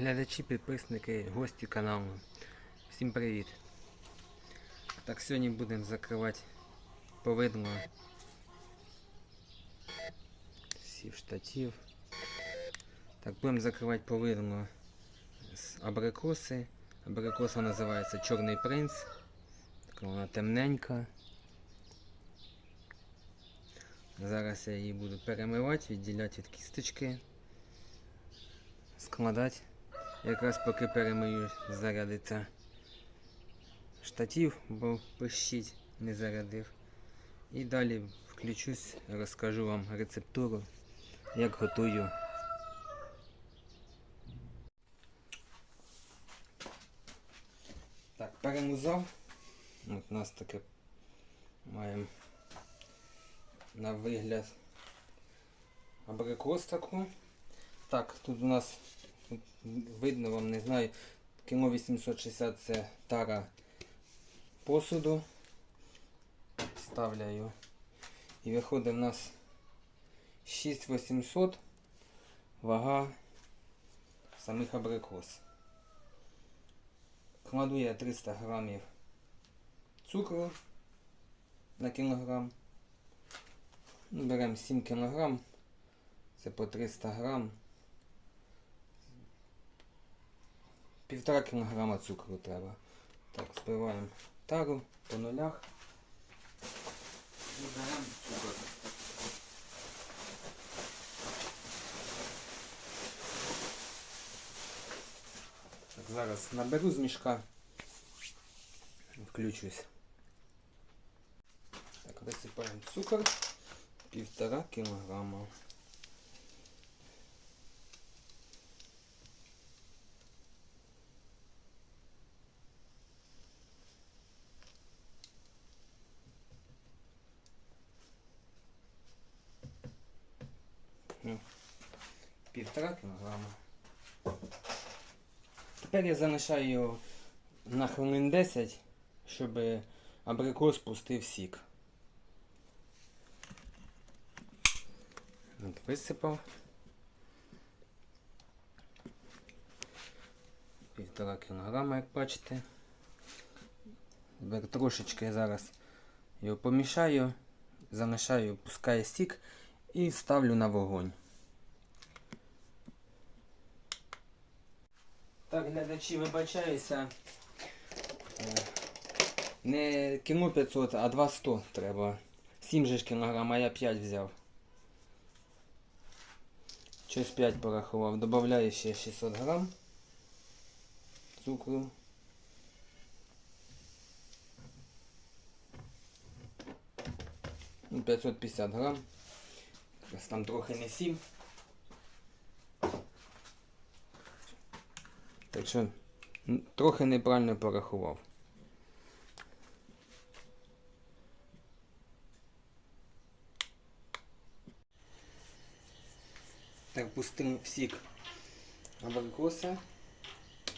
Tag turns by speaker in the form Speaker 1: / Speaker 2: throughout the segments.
Speaker 1: Глядачі, підписники, гості каналу. Всім привіт. Так, сьогодні будемо закривати повидло. Сів штатів. Так, будемо закривати повидло з абрикоси. Абрикоса називається Чорний принц. Така вона темненька. Зараз я її буду перемивати, відділяти від кісточки, складати. Якраз поки перемию, зарядиться штатів, бо пищить, не зарядив. І далі включусь, розкажу вам рецептуру, як готую. Так, перемузав. От у нас таке маємо на вигляд абрикос таку. Так, тут у нас видно вам, не знаю, кіно 860 це тара посуду. Ставляю. І виходить в нас 6800 вага самих абрикос. Кладу я 300 грамів цукру на кілограм. Беремо 7 кг, це по 300 грам. Півтора кілограма цукру треба. Так, збиваємо тару по нулях. І беремо цукор. Так, зараз наберу з мішка. Включусь. Так, висипаємо цукор. Півтора кілограма. Півтора кілограма. Тепер я залишаю його на хвилин 10, щоб абрикос пустив сік. Висипав. Півтора кілограма, як бачите. Тепер трошечки зараз його помішаю, замішаю, пускає сік і ставлю на вогонь. Так, глядачі, вибачаюся. Е, Не кіно 500, а 200 треба. 7 же ж кілограм, а я 5 взяв. Щось 5 порахував. Добавляю ще 600 грам цукру. Ну, 550 грам. Там трохи не 7. Так що трохи неправильно порахував. Так, пустимо в сік абрикоса.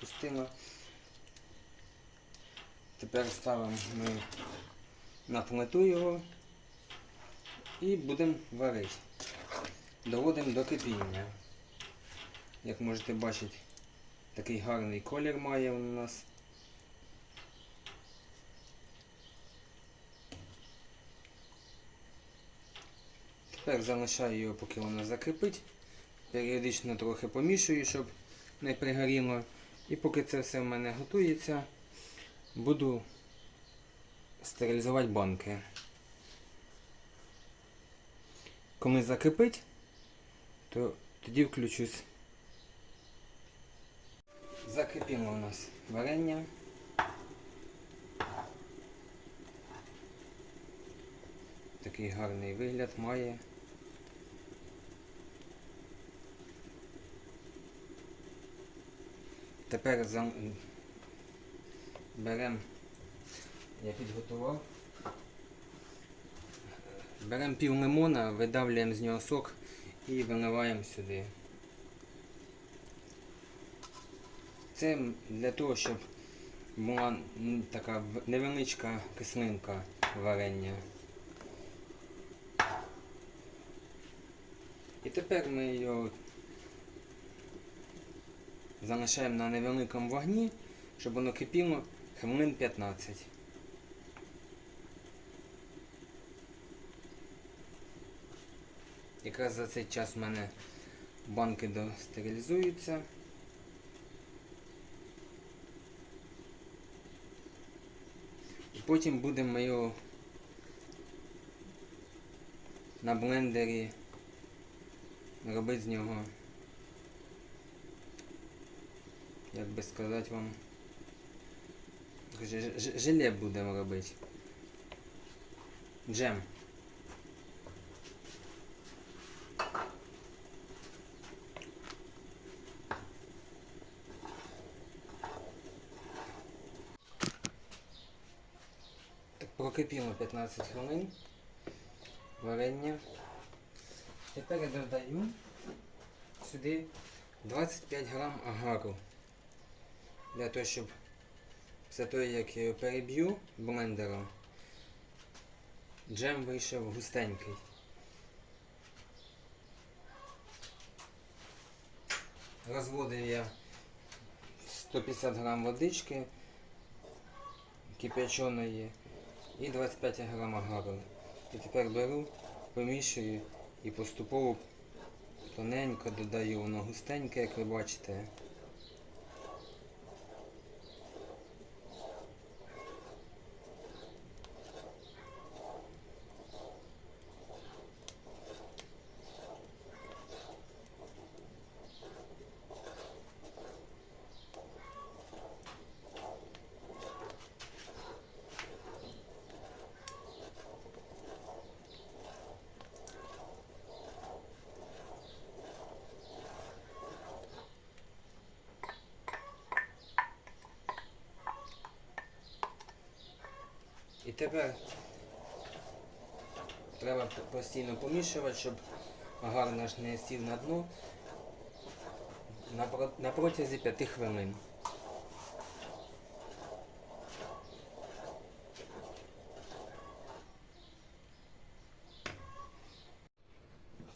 Speaker 1: Пустимо. Тепер ставимо ми на плиту його і будемо варити. Доводимо до кипіння. Як можете бачити, такий гарний колір має у нас. Тепер залишаю його, поки воно закипить. Періодично трохи помішую, щоб не пригоріло. І поки це все в мене готується, буду стерилізувати банки. Коли закипить, то тоді включусь. Закипіло у нас варення. Такий гарний вигляд має. Тепер за... беремо, я підготував. Беремо пів лимона, видавлюємо з нього сок і виливаємо сюди. Це для того, щоб була така невеличка кислинка варення. І тепер ми його залишаємо на невеликому вогні, щоб воно кипіло хвилин 15. Якраз за цей час в мене банки достерилізуються. Потім будемо його на блендері робити з нього, як би сказати вам, желе будемо робити. Джем. Так, прокипіло 15 хвилин варення. Тепер я додаю сюди 25 грам агару. Для того, щоб після того, як я переб'ю блендером, джем вийшов густенький. Розводив я 150 грам водички кипяченої і 25 грам агару. І тепер беру, помішую і поступово тоненько додаю, воно густеньке, як ви бачите. І тепер треба постійно помішувати, щоб агар наш не сів на дно на, протязі 5 хвилин.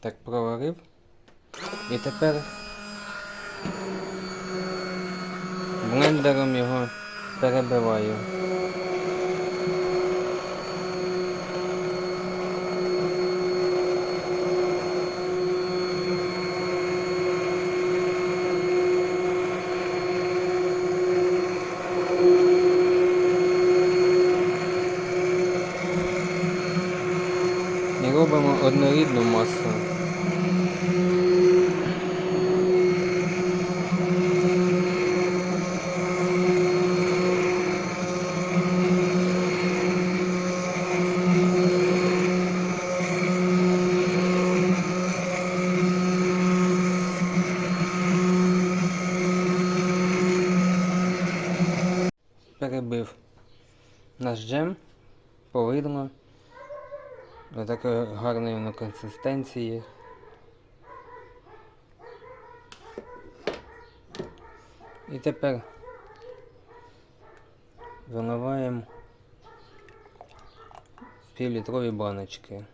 Speaker 1: Так, проварив. І тепер блендером його перебиваю. І робимо однорідну масу. Перебив наш джем, повидло. Отакої гарної воно консистенції. І тепер виливаємо півлітрові баночки.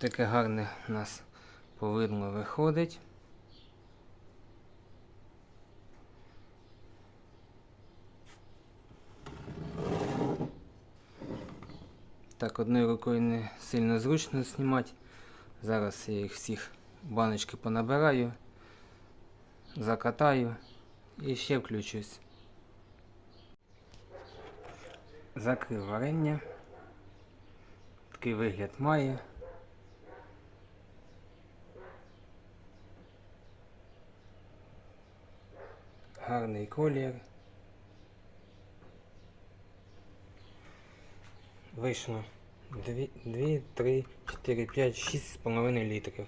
Speaker 1: Таке гарне у нас повидло виходить. Так, одною рукою не сильно зручно знімати. Зараз я їх всіх баночки понабираю, закатаю і ще включусь. Закрив варення. Такий вигляд має. Гарний колір. Вийшло 2, 3, 4, 5, 6 з половиною літрів.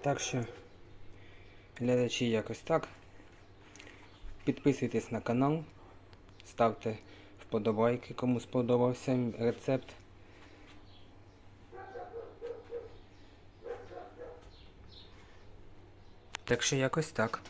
Speaker 1: Так що глядачі якось так. Підписуйтесь на канал, ставте вподобайки, кому сподобався рецепт. Так що якось так.